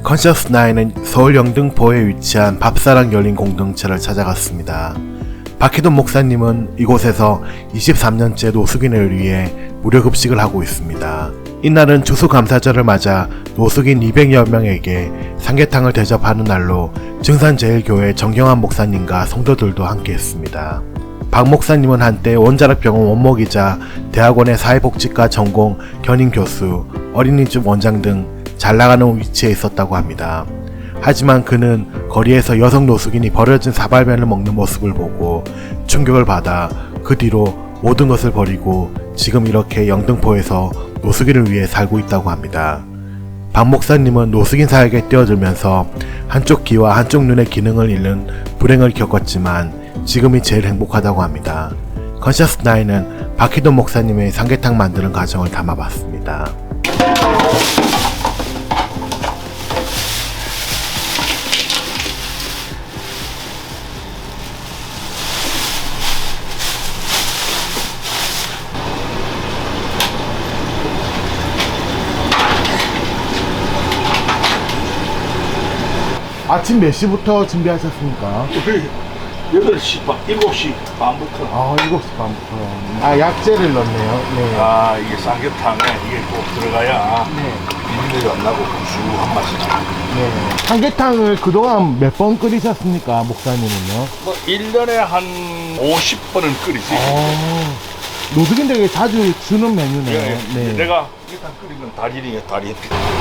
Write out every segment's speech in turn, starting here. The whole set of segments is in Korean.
컨셔스 나인은 서울 영등포에 위치한 밥사랑 열린 공동체를 찾아갔습니다. 박희돈 목사님은 이곳에서 23년째 노숙인을 위해 무료 급식을 하고 있습니다. 이날은 추수감사절을 맞아 노숙인 200여 명에게 삼계탕을 대접하는 날로 증산제일교회 정경환 목사님과 성도들도 함께했습니다. 박 목사님은 한때 원자력병원 원목이자 대학원의 사회복지과 전공 견인 교수, 어린이집 원장 등 잘 나가는 위치에 있었다고 합니다. 하지만 그는 거리에서 여성 노숙인이 버려진 사발면을 먹는 모습을 보고 충격을 받아 그 뒤로 모든 것을 버리고 지금 이렇게 영등포에서 노숙인을 위해 살고 있다고 합니다. 박 목사님은 노숙인 사역에 뛰어들면서 한쪽 귀와 한쪽 눈의 기능을 잃는 불행을 겪었지만 지금이 제일 행복하다고 합니다. 컨셔스 나인은 박희돈 목사님의 삼계탕 만드는 과정을 담아봤습니다. 아침 몇 시부터 준비하셨습니까? 우리 8시 반, 7시 반부터 아, 7시 반부터. 아, 약재를 넣네요. 네. 아 이게 삼계탕에 이게 꼭 들어가야 네. 비린내도 안 나고 구수한 맛이 나. 네. 삼계탕을 그동안 몇 번 끓이셨습니까, 목사님은요? 뭐 1년에 한 50번은 끓이지. 어, 노숙인들에게 자주 주는 메뉴네요. 예, 네. 내가 삼계탕 끓이면 달인이에요 달인.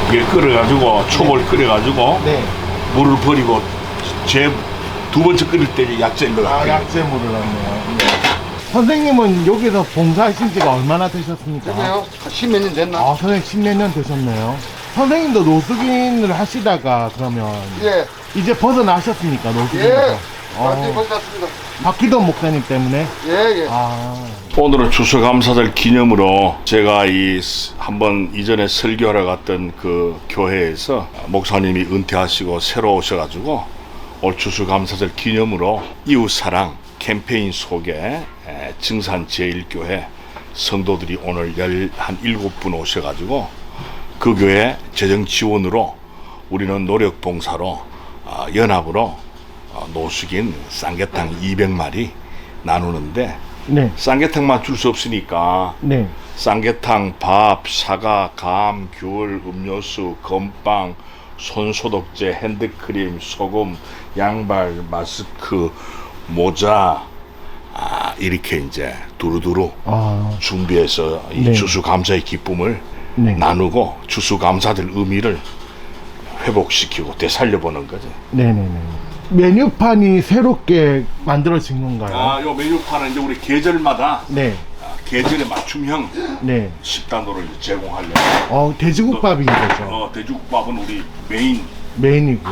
이게 끓여가지고 초벌 끓여가지고 네. 물을 버리고 제 두 번째 끓일 때 이제 약재를 아, 넣어요. 약재물을 넣네요. 네. 선생님은 여기서 봉사하신 지가 얼마나 되셨습니까? 그래요? 십몇 년 됐나? 아, 선생님 10몇 년 되셨네요. 선생님도 노숙인을 하시다가 그러면 예, 이제 벗어나셨습니까, 예. 노숙인에서? 완전히 어, 벗어났습니다. 박기돈 목사님 때문에? 예, 예. 아, 오늘은 추수감사절 기념으로 제가 이 스- 한번 이전에 설교하러 갔던 그 교회에서 목사님이 은퇴하시고 새로 오셔가지고 올 추수감사절 기념으로 이웃사랑 캠페인 속에 에, 증산제일교회 성도들이 오늘 열, 한 일곱 분 오셔가지고 그 교회 재정 지원으로 우리는 노력 봉사로 아, 연합으로 어, 노숙인 쌍계탕 200마리 나누는데 네. 쌍계탕만 줄 수 없으니까 네. 쌍계탕, 밥, 사과, 감, 귤, 음료수, 건빵, 손소독제, 핸드크림, 소금, 양발, 마스크, 모자 아, 이렇게 이제 두루두루 아, 준비해서 이 네. 추수감사의 기쁨을 네. 나누고 추수감사들 의미를 회복시키고 되살려보는 거죠. 네네네. 메뉴판이 새롭게 만들어진 건가요? 아, 요 메뉴판은 이제 우리 계절마다 네. 아, 계절에 맞춤형 네. 식단으로 이제 제공하려고. 어, 돼지국밥인 거죠. 어, 돼지국밥은 우리 메인. 메인이고.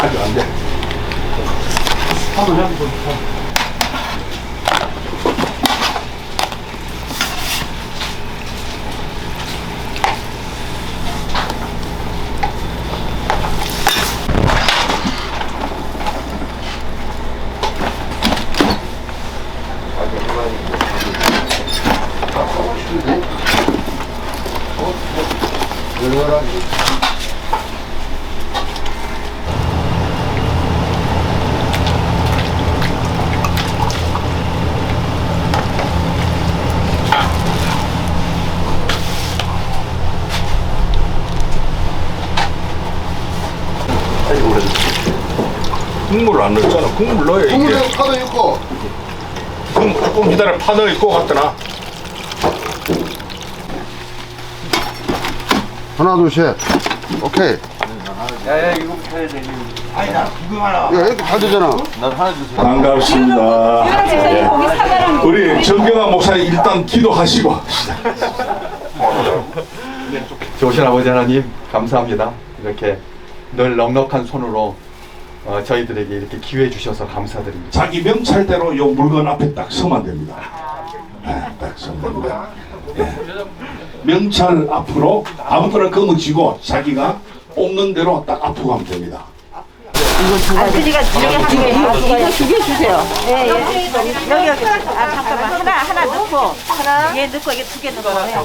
아주 안 돼. 아이 고, 그래도 국물을 안 넣었잖아. 국물 넣어야 이게. 국물에 파도 있고, 국물 조금 기다려 파넣어 있고 갔더나. 하나, 둘, 셋. 오케이. 야야 이거 펴야 돼. 아니 나 구경하러. 야, 이렇게 다 되잖아. 반갑습니다. 예. 우리 정경환 목사님 일단 기도하시고. 좋으신 아버지 하나님 감사합니다. 이렇게 늘 넉넉한 손으로 어, 저희들에게 이렇게 기회 주셔서 감사드립니다. 자기 명찰대로 요 물건 앞에 딱 서면 됩니다. 네, 딱 서면 됩니다. 예. 명찰 앞으로 아무거나 거머쥐고 자기가 뽑는 대로 딱 앞으로 가면 됩니다. 이렇게 하는 게 이거 두 개 주세요. 예, 예. 여기 여기. 아 잠깐만 하나 하나 넣고 하나 얘 넣고 이게 두 개 넣고 해요.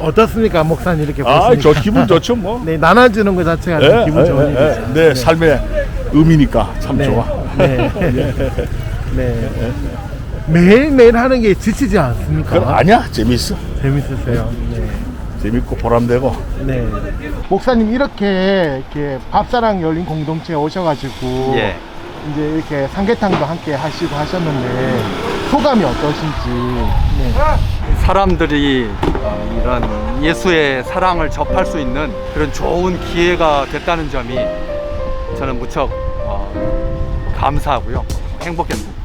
어떻습니까, 목사님 이렇게 아, 보시니까? 저 기분 좋죠 뭐. 네, 나눠주는 것 자체가 예, 기분 예, 좋은 예, 일이죠. 내 삶의 의미니까 참 네. 좋아. 네. 네. 매일매일 하는 게 지치지 않습니까? 그 아니야 재밌어. 재밌으세요. 네. 재밌고 보람되고. 네. 목사님 이렇게 이렇게 밥사랑 열린 공동체에 오셔가지고 예. 이제 이렇게 삼계탕도 함께 하시고 하셨는데 소감이 어떠신지. 네. 사람들이 어, 이런 예수의 사랑을 접할 수 있는 그런 좋은 기회가 됐다는 점이 저는 무척 어, 감사하고요. 행복했습니다.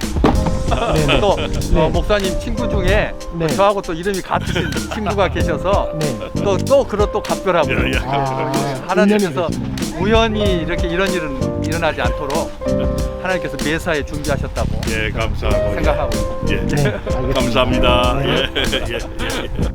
또 어, 목사님 친구 중에 네. 저하고 또 이름이 같으신 친구가 계셔서 네. 또또 그런 또 각별하고요. 예, 예. 아, 하나님께서 인연이 되시네. 우연히 이렇게 이런 일은 일어나지 않도록 하나님께서 매사에 준비하셨다고 예, 감사하고. 생각하고 있습니다. 예. 네, 알겠습니다. 감사합니다. 네. 예, 예, 예.